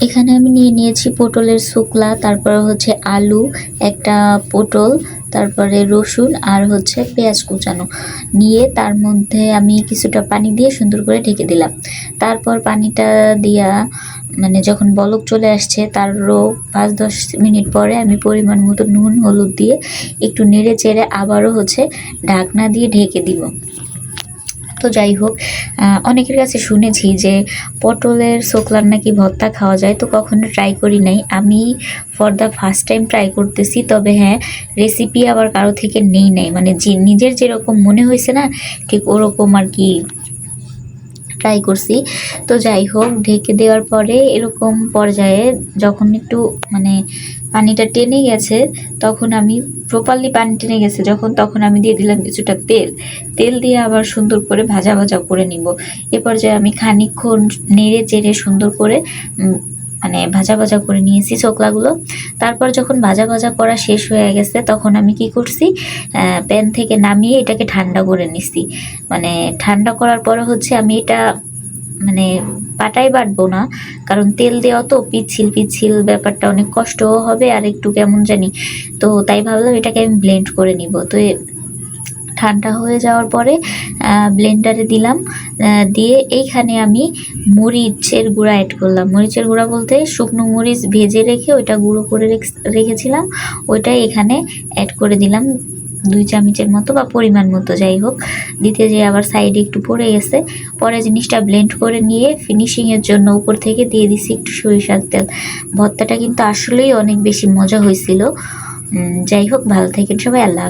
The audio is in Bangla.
এখানে আমি নিয়ে নিয়েছি পটলের শুকলা, তারপরে হচ্ছে আলু, একটা পটল, তারপরে রসুন আর হচ্ছে পেঁয়াজ কুচানো। নিয়ে তার মধ্যে আমি কিছুটা পানি দিয়ে সুন্দর করে ঢেকে দিলাম। তারপর পানিটা দিয়া মানে যখন বলক চলে আসছে, তারও পাঁচ দশ মিনিট পরে আমি পরিমাণ মতো নুন, হলুদ দিয়ে একটু নেড়ে চেড়ে আবারও হচ্ছে ঢাকনা দিয়ে ঢেকে দিব। তো যাই হোক অনেকের কাছে শুনেছি যে পটলের শোকলার নাকি ভর্তা খাওয়া যায়, তো কখনো ট্রাই করি নাই। আমি for the first time try করতেছি, তবে হ্যাঁ রেসিপি আবার কারও থেকে নেই নাই। মানে যে নিজের যেরকম মনে হয়েছে না, ঠিক ওরকম আর কি ট্রাই করছি। তো যাই হোক, ঢেকে দেওয়ার পরে এরকম পর্যায়ে যখন একটু মানে পানিটা টেনে গেছে, তখন আমি প্রপারলি পানি টেনে গেছে, যখন তখন আমি দিয়ে দিলাম কিছুটা তেল। তেল দিয়ে আবার সুন্দর করে ভাজা ভাজা করে নিব। এ পর্যায়ে আমি খানিকক্ষণ নেড়ে চেড়ে সুন্দর করে মানে ভাজা ভাজা করে নিয়েছি চোকলাগুলো তারপর যখন ভাজা ভাজা করা শেষ হয়ে গেছে, তখন আমি কি করছি প্যান থেকে নামিয়ে এটাকে ঠান্ডা করে নিছি। মানে ঠান্ডা করার পরে হচ্ছে আমি এটা মানে পাটাই বাটবো না, কারণ তেল দেওয়া তো পিচ্ছিল পিচ্ছিল ব্যাপারটা অনেক কষ্টও হবে আর একটু কেমন জানি। তো তাই ভাবলাম এটাকে আমি ব্লেন্ড করে নিব। তো ঠান্ডা হয়ে যাওয়ার পরে ব্লেন্ডারে দিলাম দিয়ে এইখানে আমি মরিচের গুঁড়া অ্যাড করলাম। মরিচের গুঁড়া বলতে শুকনো মরিচ ভেজে রেখে ওইটা গুঁড়ো করে রেখ- রেখেছিলাম ওইটাই এখানে অ্যাড করে দিলাম। দুই চামচের মতো বা পরিমাণ মতো, যাই হোক। দিতে যেয়ে আবার সাইডে একটু পড়ে গেছে, পরে জিনিসটা ব্লেন্ড করে নিয়ে ফিনিশিংয়ের জন্য উপর থেকে দিয়ে দিছি একটু সরিষার তেল। ভর্তাটা কিন্তু আসলেই অনেক বেশি মজা হয়েছিল। যাই হোক, ভালো থাকেন সবাই, আল্লাহ